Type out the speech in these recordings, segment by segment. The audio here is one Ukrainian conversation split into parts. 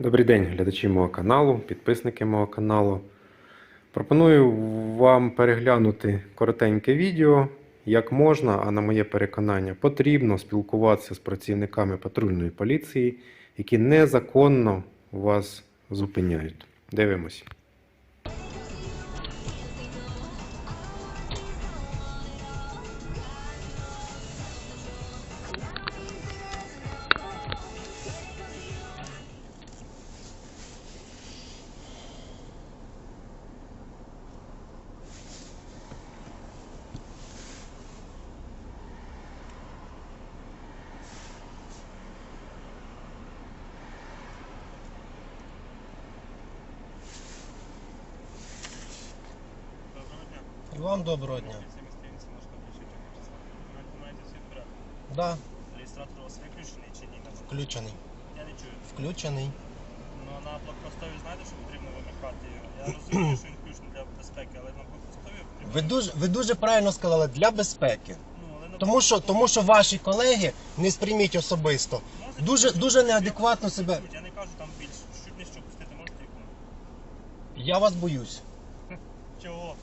Добрий день, глядачі мого каналу, підписники мого каналу. Пропоную вам переглянути коротеньке відео, як можна, а на моє переконання, потрібно спілкуватися з працівниками патрульної поліції, які незаконно вас зупиняють. Дивимось. І вам доброго дня. Да, Реєстратор у вас виключений чи ні? включений. Я не чую. Включений. Ну на блокпостові знаєте, що потрібно вимикати його? Я розумію, що він включений для безпеки, але на блокпостові потрібно. Ви дуже, ви дуже правильно сказали для безпеки. Ну, але на Тому що, тому що ваші колеги не сприйміть особисто. Можете Дуже, дуже неадекватно себе. Я не кажу там більше. Чуть нижче опустити можете яку? Я вас боюсь. Чого?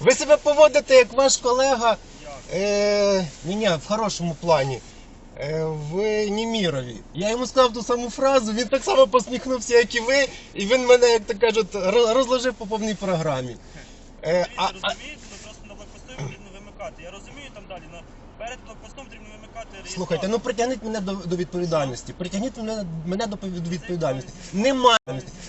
Ви себе поводите як ваш колега. Е, ні, ні, в хорошому плані. Е, в Німірові. Я йому сказав ту саму фразу, він так само посміхнувся, як і ви, і він мене, як то кажуть, ро- розложив по повній програмі. Е, а, а, розумієте, то просто на потрібно вимикати. Я розумію там далі, але перед блокпостом. Слухайте, ну притягніть мене до, до відповідальності. Притягніть мене, мене до повід- відповідальності. Нема,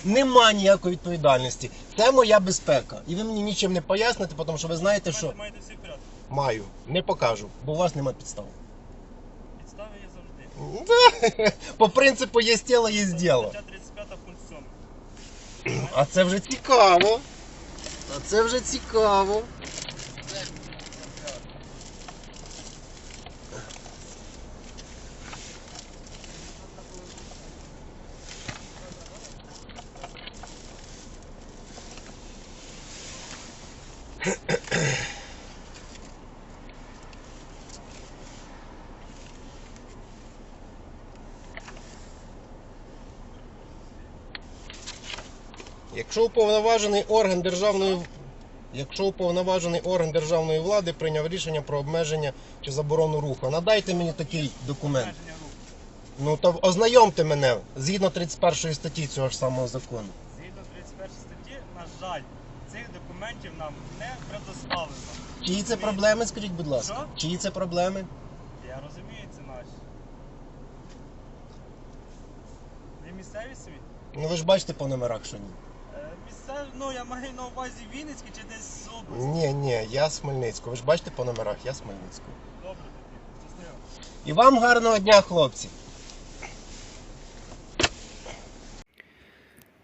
нема ніякої відповідальності. Це моя безпека. І ви мені нічим не поясните, тому що ви знаєте, що маєте всі в порядку. маю. Не покажу, бо у вас нема підстав. Підстави є завжди. По принципу є тіло, є діло. Стаття 35 пункт 7. А це вже цікаво. А це вже цікаво. Якщо уповноважений орган державної Якщо уповноважений орган державної влади прийняв рішення про обмеження чи заборону руху, надайте мені такий документ. Ну то ознайомте мене згідно 31 статті цього ж самого закону. Згідно 31 статті, на жаль, документів нам не предоставлено. Чиї це проблеми, скажіть, будь ласка? Що? Чиї це проблеми? Я розумію, це наші. Ви місцеві собі? Ну ви ж бачите по номерах, що ні. Е, Місцеві, ну я маю на увазі Вінницький чи десь з області. Ні, ні, я з Хмельницького. Ви ж бачите по номерах, я з Хмельницького. Добре, тоді. Щасливо. І вам гарного дня, хлопці.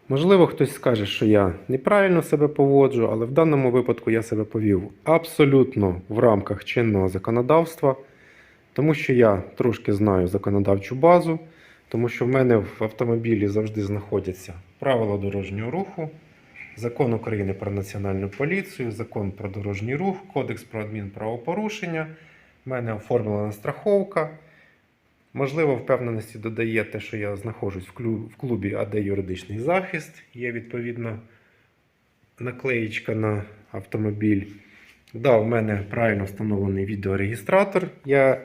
Можливо, хтось скаже, що я неправильно себе поводжу, але в даному випадку я себе повів абсолютно в рамках чинного законодавства, тому що я трошки знаю законодавчу базу, тому що в мене в автомобілі завжди знаходяться правила дорожнього руху, закон України про національну поліцію, закон про дорожній рух, кодекс про адмінправопорушення. В мене оформлена страховка. Можливо, впевненості додає те, що я знаходжусь в клубі АД юридичний захист. Є відповідно наклеїчка на автомобіль. Да, в мене правильно встановлений відеорегістратор. Я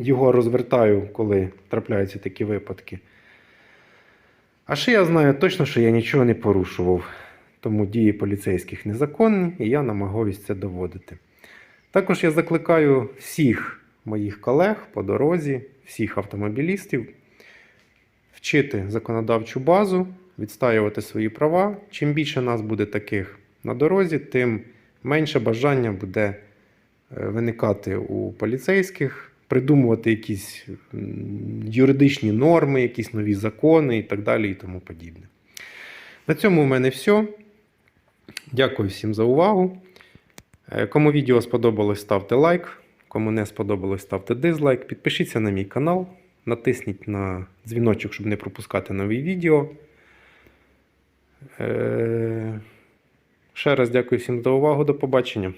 його розвертаю, коли трапляються такі випадки. А ще я знаю точно, що я нічого не порушував. Тому дії поліцейських незаконні, і я намагаюсь це доводити. Також я закликаю всіх моїх колег по дорозі, всіх автомобілістів вчити законодавчу базу, відстаювати свої права. Чим більше нас буде таких на дорозі, тим менше бажання буде е, виникати у поліцейських, придумувати якісь юридичні норми, якісь нові закони і так далі і тому подібне. На цьому в мене все. Дякую всім за увагу. Е, Кому відео сподобалось, ставте лайк. Кому не сподобалось, ставте дизлайк. Підпишіться на мій канал, натисніть на дзвіночок, щоб не пропускати нові відео. Е, Ще раз дякую всім за увагу. До побачення.